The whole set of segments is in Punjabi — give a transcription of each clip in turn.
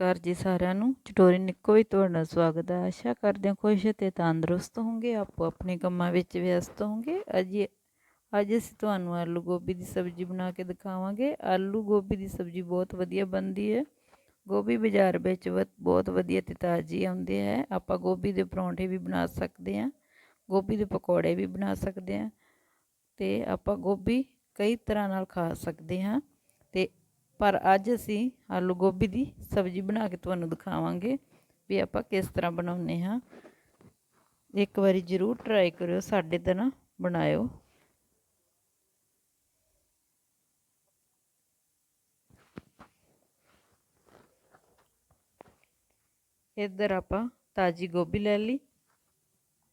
ਨਮਸਕਾਰ ਜੀ ਸਾਰਿਆਂ ਨੂੰ। ਚਟੋਰੀ ਨਿੱਕੋ ਵਿੱਚ ਤੁਹਾਡਾ ਸਵਾਗਤ ਹੈ। ਆਸ਼ਾ ਕਰਦੇ ਹਾਂ ਖੁਸ਼ ਤੇ ਤੰਦਰੁਸਤ ਹੋਵੋਗੇ, ਆਪੋ ਆਪਣੇ ਕੰਮਾਂ ਵਿੱਚ ਵਿਅਸਤ ਹੋਵੋਗੇ। ਅੱਜ ਅੱਜ ਅਸੀਂ ਤੁਹਾਨੂੰ ਆਲੂ ਗੋਭੀ ਦੀ ਸਬਜ਼ੀ ਬਣਾ ਕੇ ਦਿਖਾਵਾਂਗੇ। ਆਲੂ ਗੋਭੀ ਦੀ ਸਬਜ਼ੀ ਬਹੁਤ ਵਧੀਆ ਬਣਦੀ ਹੈ। ਗੋਭੀ ਬਾਜ਼ਾਰ ਵਿੱਚ ਵ- ਬਹੁਤ ਵਧੀਆ ਤੇ ਤਾਜ਼ੀ ਆਉਂਦੀ ਹੈ। ਆਪਾਂ ਗੋਭੀ ਦੇ ਪਰੌਂਠੇ ਵੀ ਬਣਾ ਸਕਦੇ ਹਾਂ। ਗੋਭੀ ਦੇ ਪਕੌੜੇ ਵੀ ਬਣਾ ਸਕਦੇ ਹਾਂ। ਤੇ ਆਪਾਂ ਗੋਭੀ ਕਈ ਤਰ੍ਹਾਂ ਨਾਲ ਖਾ ਸਕਦੇ ਹਾਂ। ਪਰ ਅੱਜ ਅਸੀਂ ਆਲੂ ਗੋਭੀ ਦੀ ਸਬਜ਼ੀ ਬਣਾ ਕੇ ਤੁਹਾਨੂੰ ਦਿਖਾਵਾਂਗੇ ਵੀ ਆਪਾਂ ਕਿਸ ਤਰ੍ਹਾਂ ਬਣਾਉਂਦੇ ਹਾਂ। ਇੱਕ ਵਾਰੀ ਜ਼ਰੂਰ ਟਰਾਈ ਕਰਿਓ, ਸਾਡੇ ਤਰ੍ਹਾਂ ਬਣਾਇਓ। ਇੱਧਰ ਆਪਾਂ ਤਾਜੀ ਗੋਭੀ ਲੈ ਲਈ,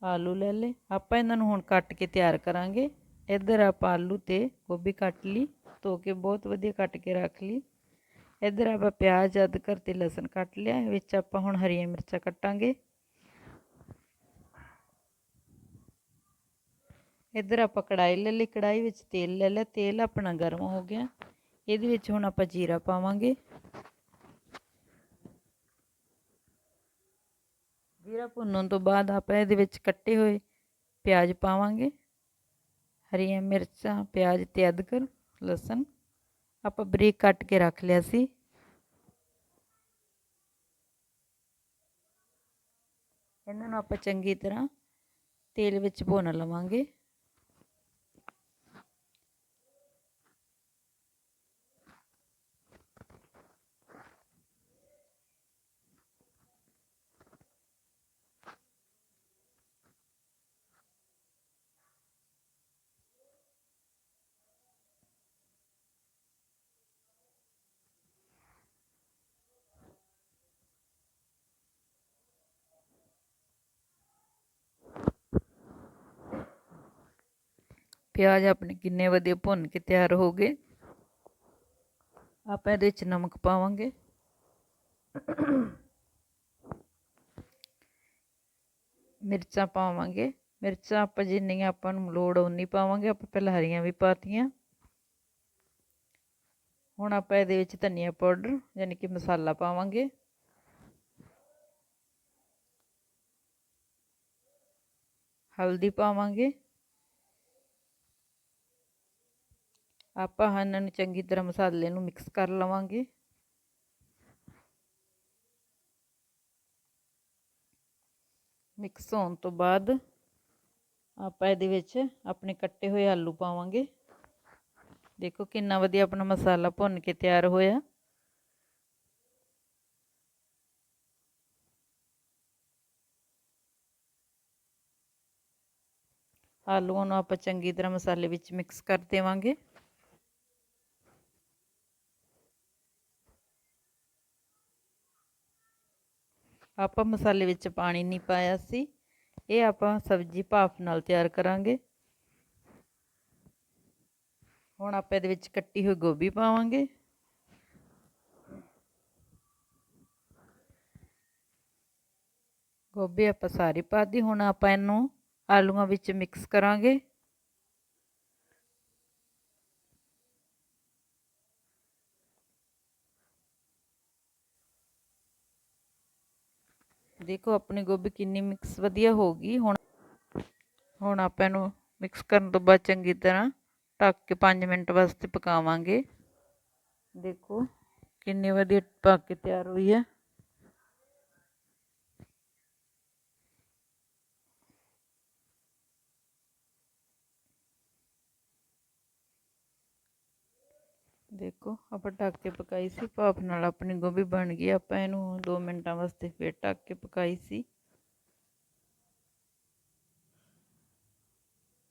ਆਲੂ ਲੈ ਲਏ। ਆਪਾਂ ਇਹਨਾਂ ਨੂੰ ਹੁਣ ਕੱਟ ਕੇ ਤਿਆਰ ਕਰਾਂਗੇ। ਇੱਧਰ ਆਪਾਂ ਆਲੂ ਤੇ ਗੋਭੀ ਕੱਟ ਲਈ। ਧੋ ਕੇ ਬਹੁਤ ਵਧੀਆ ਕੱਟ ਕੇ ਰੱਖ ਲਈ। ਇੱਧਰ ਆਪਾਂ ਪਿਆਜ਼ ਅਦਰਕ ਤੇ ਲਸਣ ਕੱਟ ਲਿਆ ਵਿੱਚ ਆਪਾਂ ਹੁਣ ਹਰੀਆਂ ਮਿਰਚਾਂ ਕੱਟਾਂਗੇ। ਇੱਧਰ ਆਪਾਂ ਕੜਾਈ ਲੈ ਲਈ ਕੜਾਈ ਵਿੱਚ ਤੇਲ ਲੈ ਲਿਆ, ਤੇਲ ਆਪਣਾ ਗਰਮ ਹੋ ਗਿਆ। ਇਹਦੇ ਵਿੱਚ ਹੁਣ ਆਪਾਂ ਜੀਰਾ ਪਾਵਾਂਗੇ। ਜੀਰਾ ਭੁੰਨਣ ਤੋਂ ਬਾਅਦ ਆਪਾਂ ਇਹਦੇ ਵਿੱਚ ਕੱਟੇ ਹੋਏ ਪਿਆਜ਼ ਪਾਵਾਂਗੇ। ਹਰੀਆਂ ਮਿਰਚਾਂ, ਪਿਆਜ਼ ਤੇ ਅਦਰਕ ਲਸਣ। ਆਪਾਂ ਬਰੀਕ ਕੱਟ ਕੇ ਰੱਖ ਲਿਆ ਸੀ। ਇਹਨਾਂ ਨੂੰ ਆਪਾਂ ਚੰਗੀ ਤਰ੍ਹਾਂ ਤੇਲ ਵਿੱਚ ਭੁੰਨ ਲਵਾਂਗੇ। ਪਿਆਜ਼ ਆਪਣੇ ਕਿੰਨੇ ਵਧੀਆ ਭੁੰਨ ਕੇ ਤਿਆਰ ਹੋ ਗਏ ਆਪਾਂ ਇਹਦੇ ਵਿੱਚ ਨਮਕ ਪਾਵਾਂਗੇ ਮਿਰਚਾਂ ਪਾਵਾਂਗੇ ਮਿਰਚਾਂ ਆਪਾਂ ਜਿੰਨੀਆਂ ਆਪਾਂ ਨੂੰ ਲੋੜ ਉਨੀ ਪਾਵਾਂਗੇ ਆਪਾਂ ਪਹਿਲਾਂ ਹਰੀਆਂ ਵੀ ਪਾਤੀਆਂ ਹੁਣ ਆਪਾਂ ਇਹਦੇ ਵਿੱਚ ਧਨੀਆ ਪਾਊਡਰ ਯਾਨੀ ਕਿ ਮਸਾਲਾ ਪਾਵਾਂਗੇ ਹਲਦੀ ਪਾਵਾਂਗੇ ਆਪਾਂ ਇਹਨਾਂ ਨੂੰ ਚੰਗੀ ਤਰ੍ਹਾਂ ਮਸਾਲੇ ਨੂੰ ਮਿਕਸ ਕਰ ਲਵਾਂਗੇ। ਮਿਕਸ ਹੋਣ ਤੋਂ ਬਾਅਦ ਆਪਾਂ ਇਹਦੇ ਵਿੱਚ ਆਪਣੇ ਕੱਟੇ ਹੋਏ ਆਲੂ ਪਾਵਾਂਗੇ। ਦੇਖੋ ਕਿੰਨਾ ਵਧੀਆ ਆਪਣਾ ਮਸਾਲਾ ਭੁੰਨ ਕੇ ਤਿਆਰ ਹੋਇਆ। ਆਲੂਆਂ ਨੂੰ ਆਪਾਂ ਚੰਗੀ ਤਰ੍ਹਾਂ ਮਸਾਲੇ ਵਿੱਚ ਮਿਕਸ ਕਰ ਦੇਵਾਂਗੇ। ਆਪਾਂ ਮਸਾਲੇ ਵਿੱਚ ਪਾਣੀ ਨਹੀਂ ਪਾਇਆ ਸੀ। ਇਹ ਆਪਾਂ ਸਬਜ਼ੀ ਭਾਫ ਨਾਲ ਤਿਆਰ ਕਰਾਂਗੇ। ਹੁਣ ਆਪਾਂ ਇਹਦੇ ਵਿੱਚ ਕੱਟੀ ਹੋਈ ਗੋਭੀ ਪਾਵਾਂਗੇ। ਗੋਭੀ ਆਪਾਂ ਸਾਰੀ ਪਾਤੀ ਹੁਣ ਆਪਾਂ ਇਹਨੂੰ ਆਲੂਆਂ ਵਿੱਚ ਮਿਕਸ ਕਰਾਂਗੇ। ਦੇਖੋ, ਆਪਣੀ ਗੋਭੀ ਕਿੰਨੀ ਮਿਕਸ ਵਧੀਆ ਹੋ ਗਈ ਹੁਣ ਹੁਣ ਆਪਾਂ ਇਹਨੂੰ ਮਿਕਸ ਕਰਨ ਤੋਂ ਬਾਅਦ ਚੰਗੀ ਤਰ੍ਹਾਂ ਢੱਕ ਕੇ 5 ਮਿੰਟ ਵਾਸਤੇ ਪਕਾਵਾਂਗੇ। ਦੇਖੋ, ਕਿੰਨੀ ਵਧੀਆ ਪੱਕ ਕੇ ਤਿਆਰ ਹੋਈ ਹੈ। ਦੇਖੋ, ਆਪਾਂ ਢੱਕ ਕੇ ਪਕਾਈ ਸੀ, ਭਾਫ ਨਾਲ ਆਪਣੀ ਗੋਭੀ ਬਣ ਗਈ, ਆਪਾਂ ਇਹਨੂੰ 2 ਮਿੰਟਾਂ ਵਾਸਤੇ ਫਿਰ ਢੱਕ ਕੇ ਪਕਾਈ ਸੀ।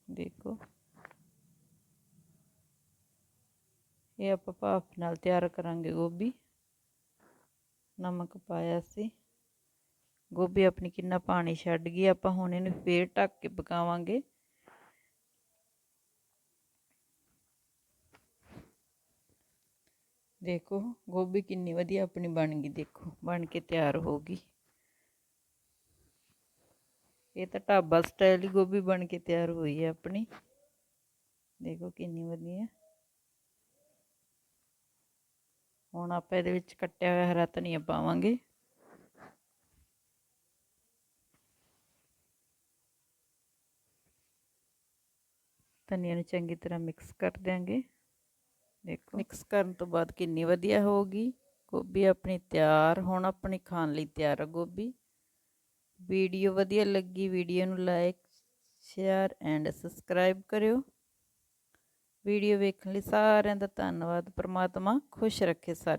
ਦੇਖੋ। ਇਹ ਆਪਾਂ ਭਾਫ ਨਾਲ ਤਿਆਰ ਕਰਾਂਗੇ ਗੋਭੀ। ਨਮਕ ਪਾਇਆ ਸੀ। ਗੋਭੀ ਆਪਣੀ ਕਿੰਨਾ ਪਾਣੀ ਛੱਡ ਗਈ, ਆਪਾਂ ਹੁਣ ਇਹਨੂੰ ਫੇਰ ਢੱਕ ਕੇ ਪਕਾਵਾਂਗੇ। ਦੇਖੋ, ਗੋਭੀ ਕਿੰਨੀ ਵਧੀਆ ਆਪਣੀ ਬਣ ਗਈ, ਦੇਖੋ, ਬਣ ਕੇ ਤਿਆਰ ਹੋ ਗਈ। ਇਹ ਤਾਂ ਢਾਬਾ ਸਟਾਈਲ ਹੀ ਗੋਭੀ ਬਣ ਕੇ ਤਿਆਰ ਹੋਈ ਹੈ ਆਪਣੀ। ਦੇਖੋ ਕਿੰਨੀ ਵਧੀਆ। ਹੁਣ ਆਪਾਂ ਇਹਦੇ ਵਿੱਚ ਕੱਟਿਆ ਹੋਇਆ ਹਰਾ ਧਨੀਆ ਪਾਵਾਂਗੇ। ਧਨੀਆ ਨੂੰ ਚੰਗੀ ਤਰ੍ਹਾਂ ਮਿਕਸ ਕਰ ਦਿਆਂਗੇ। ਦੇਖੋ। ਮਿਕਸ ਕਰਨ ਤੋਂ ਬਾਅਦ ਕਿੰਨੀ ਵਧੀਆ ਹੋਊਗੀ। ਗੋਭੀ ਆਪਣੀ ਤਿਆਰ, ਹੁਣ ਆਪਣੀ ਖਾਣ ਲਈ ਤਿਆਰ ਹੈ ਗੋਭੀ। ਵੀਡੀਓ ਵਧੀਆ ਲੱਗੀ, ਵੀਡੀਓ ਨੂੰ ਲਾਈਕ ਸ਼ੇਅਰ ਐਂਡ ਸਬਸਕ੍ਰਾਈਬ ਕਰਿਓ। ਵੀਡੀਓ ਵੇਖਣ ਲਈ ਸਾਰਿਆਂ ਦਾ ਧੰਨਵਾਦ। ਪ੍ਰਮਾਤਮਾ ਖੁਸ਼ ਰੱਖੇ ਸਾਰੇ।